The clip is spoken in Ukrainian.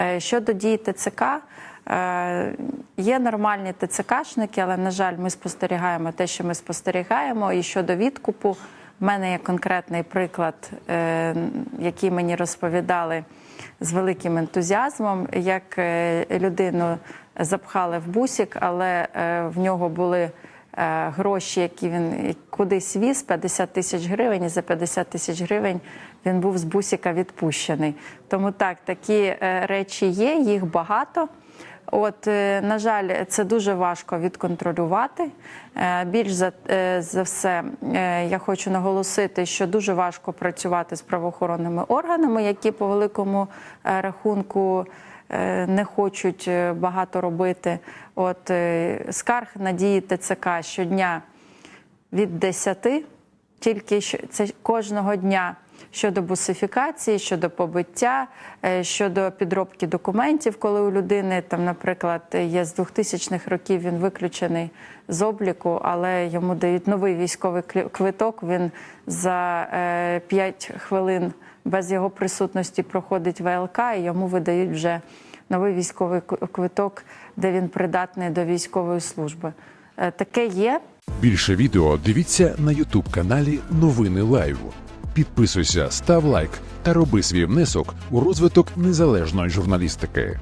Е, Щодо дій ТЦК, е, є нормальні ТЦКшники, але, на жаль, ми спостерігаємо те, що ми спостерігаємо. І щодо відкупу, в мене є конкретний приклад, е, який мені розповідали з великим ентузіазмом, як людину запхали в бусік, але в нього були гроші, які він кудись віз, 50 тисяч гривень, і за 50 тисяч гривень він був з бусіка відпущений. Тому так, такі е, речі є, їх багато. От, е, на жаль, це дуже важко відконтролювати. Е, Більш за, е, за все, е, я хочу наголосити, що дуже важко працювати з правоохоронними органами, які по великому е, рахунку е, не хочуть е, багато робити. От е, скарг надії ТЦК щодня від 10, тільки це кожного дня щодо бусифікації, щодо побиття, е, щодо підробки документів, коли у людини там, наприклад, є з 2000-х років він виключений з обліку, але йому дають новий військовий квиток. Він за 5 хвилин без його присутності проходить ВЛК, і йому видають вже новий військовий квиток, де він придатний до військової служби. Е, Таке є. Більше відео дивіться на Ютуб каналі Новини Лайв. Підписуйся, став лайк та роби свій внесок у розвиток незалежної журналістики.